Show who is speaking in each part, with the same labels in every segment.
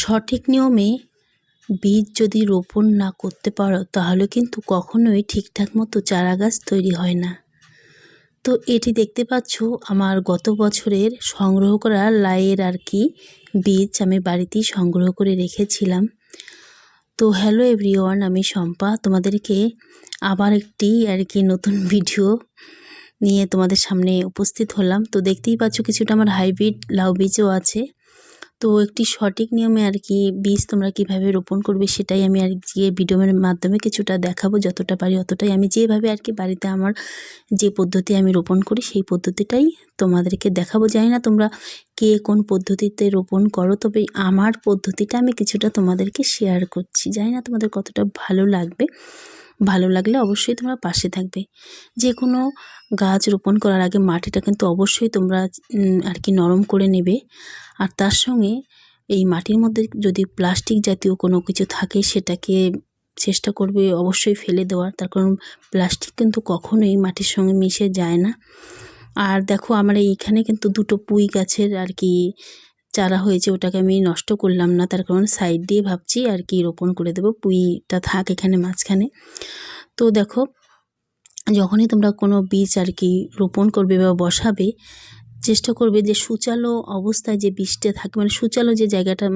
Speaker 1: সঠিক নিয়মে বীজ যদি রোপণ না করতে পারো, তাহলে কিন্তু কখনোই ঠিকঠাক মতো চারা গাছ তৈরি হয় না। তো এটি দেখতে পাচ্ছ, আমার গত বছরের সংগ্রহ করা লাইয়ের আর কি বীজ আমি বাড়িতেই সংগ্রহ করে রেখেছিলাম। তো হ্যালো এভরিওয়ান, আমি শম্পা। তোমাদেরকে আবার একটি আর কি নতুন ভিডিও নিয়ে তোমাদের সামনে উপস্থিত হলাম। তো দেখতেই পাচ্ছ, কিছুটা আমার হাইব্রিড লাউ বীজও আছে। তো একটি সঠিক নিয়মে আর কি বীজ তোমরা কীভাবে রোপণ করবে সেটাই আমি আর গিয়ে ভিডিওর মাধ্যমে কিছুটা দেখাবো। যতটা পারি অতটাই আমি যেভাবে আর কি বাড়িতে আমার যে পদ্ধতি আমি রোপণ করি সেই পদ্ধতিটাই তোমাদেরকে দেখাবো। জানি না তোমরা কে কোন পদ্ধতিতে রোপণ করো, তবে আমার পদ্ধতিটা আমি কিছুটা তোমাদেরকে শেয়ার করছি। জানি না তোমাদের কতটা ভালো লাগবে। ভালো লাগলে অবশ্যই তোমরা পাশে থাকবে। যে কোনো গাছ রোপণ করার আগে মাটিটা কিন্তু অবশ্যই তোমরা আর কি নরম করে নেবে। আর তার সঙ্গে এই মাটির মধ্যে যদি প্লাস্টিক জাতীয় কোনো কিছু থাকে, সেটাকে চেষ্টা করবে অবশ্যই ফেলে দেওয়ার। তার কারণ প্লাস্টিক কিন্তু কখনোই মাটির সঙ্গে মিশে যায় না। আর দেখো, আমার এইখানে কিন্তু দুটো পুঁই গাছের আর কি চারা হয়েছে, ওটাকে আমি নষ্ট করলাম না। তার কারণ সাইড দিয়ে ভাবছি আর কি রোপণ করে দেবো, পুঁইটা থাক এখানে মাঝখানে। তো দেখো, যখনই তোমরা কোনো বীজ আর কি রোপণ করবে বা বসাবে চেষ্টা করবে যে সুচালো অবস্থায় যে বীজটা থাকে মানে সুচালো যে জায়গাটা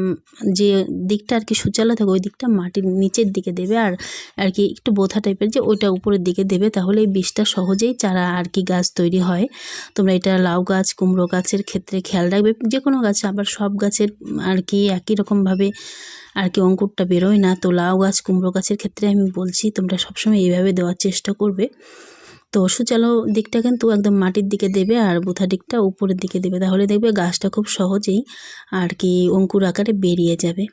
Speaker 1: যে দিকটা আর কি সুচালো থাকে, ওই দিকটা মাটির নিচের দিকে দেবে আর আর কি একটু বোথা টাইপের যে ওইটা উপরের দিকে দেবে, তাহলে এই বীজটা সহজেই চারা আর কি গাছ তৈরি হয়। তোমরা এটা লাউ গাছ, কুমড়ো গাছের ক্ষেত্রে খেয়াল রাখবে যে কোনো গাছ, আবার সব গাছের আর কি একই রকমভাবে আর কি অঙ্কুরটা বেরোয় না। তো লাউ গাছ, কুমড়ো গাছের ক্ষেত্রে আমি বলছি, তোমরা সবসময় এইভাবে দেওয়ার চেষ্টা করবে। তো সুচালো দিকটা কিন্তু একদম মাটির দিকে দেবে আর বোথা দিকটা উপরের দিকে দেবে। তাহলে দেখবে গাছটা খুব সহজেই আর কি অঙ্কুর আকারে বেরিয়ে যাবে।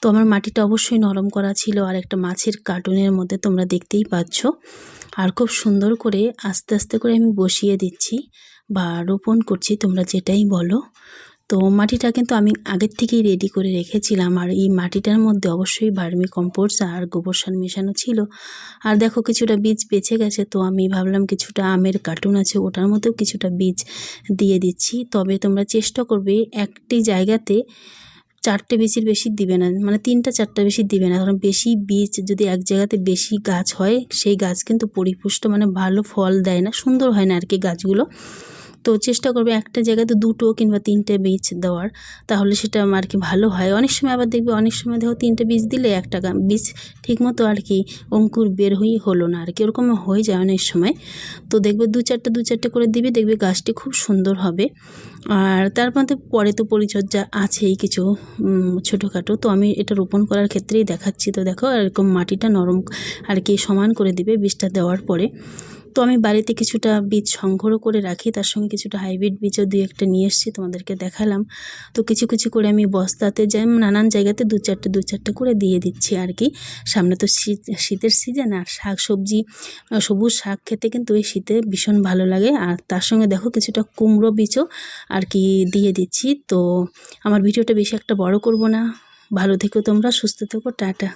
Speaker 1: তো আমার মাটিটা অবশ্যই নরম করা ছিল আর একটা মাছের কার্টুনের মধ্যে তোমরা দেখতেই পাচ্ছ। আর খুব সুন্দর করে আস্তে আস্তে করে আমি বসিয়ে দিচ্ছি বা রোপণ করছি, তোমরা যেটাই বলো। তো মাটিটা কিন্তু আমি আগের থেকেই রেডি করে রেখেছিলাম। আর এই মাটিটার মধ্যে অবশ্যই ভার্মি কম্পোস্ট আর গোবর সার মেশানো ছিল। আর দেখো কিছুটা বীজ বেঁচে গেছে, তো আমি ভাবলাম কিছুটা আমের কার্টুন আছে, ওটার মধ্যেও কিছুটা বীজ দিয়ে দিচ্ছি। তবে তোমরা চেষ্টা করবে একটি জায়গাতে চারটে বীজের বেশি দিবে না মানে তিনটা চারটা বেশি দিবে না। কারণ বেশি বীজ যদি এক জায়গাতে বেশি গাছ হয়, সেই গাছ কিন্তু পরিপুষ্ট মানে ভালো ফল দেয় না, সুন্দর হয় না আর কি গাছগুলো। তো চেষ্টা করবে একটা জায়গাতে দুটো কিংবা তিনটে বীজ দেওয়ার, তাহলে সেটা আর কি ভালো হয়। অনেক সময় আবার দেখবে অনেক সময় দেখো তিনটে বীজ দিলে একটা বীজ ঠিকমতো আর কি অঙ্কুর বের হয়েই হলো না আর কি ওরকম হয়ে যায় অনেক সময়। তো দেখবে দু চারটে দু চারটে করে দিবে, দেখবে গাছটি খুব সুন্দর হবে। আর তার মধ্যে পরে তো পরিচর্যা আছেই কিছু ছোটোখাটো। তো আমি এটা রোপণ করার ক্ষেত্রেই দেখাচ্ছি। তো দেখো এরকম মাটিটা নরম আর কি সমান করে দিবে বীজটা দেওয়ার পরে। তো আমি বাড়িতে কিছুটা বীজ সংগ্রহ করে রাখি, তার সঙ্গে কিছুটা হাইব্রিড বীজও দুই একটা নিয়ে এসেছি তোমাদেরকে দেখালাম। তো কিছু কিছু করে আমি বস্তাতে যাই নানান জায়গাতে দু চারটে দু চারটে করে দিয়ে দিচ্ছি আর কি। সামনে তো শীত শীতের সিজন আর শাক সবজি সবুজ শাক খেতে কিন্তু এই শীতে ভীষণ ভালো লাগে। আর তার সঙ্গে দেখো কিছুটা কুমড়ো বীজও আর কি দিয়ে দিচ্ছি। তো আমার ভিডিওটা বেশি একটা বড় করব না। ভালো থেকো তোমরা, সুস্থ থেকো, টাটা।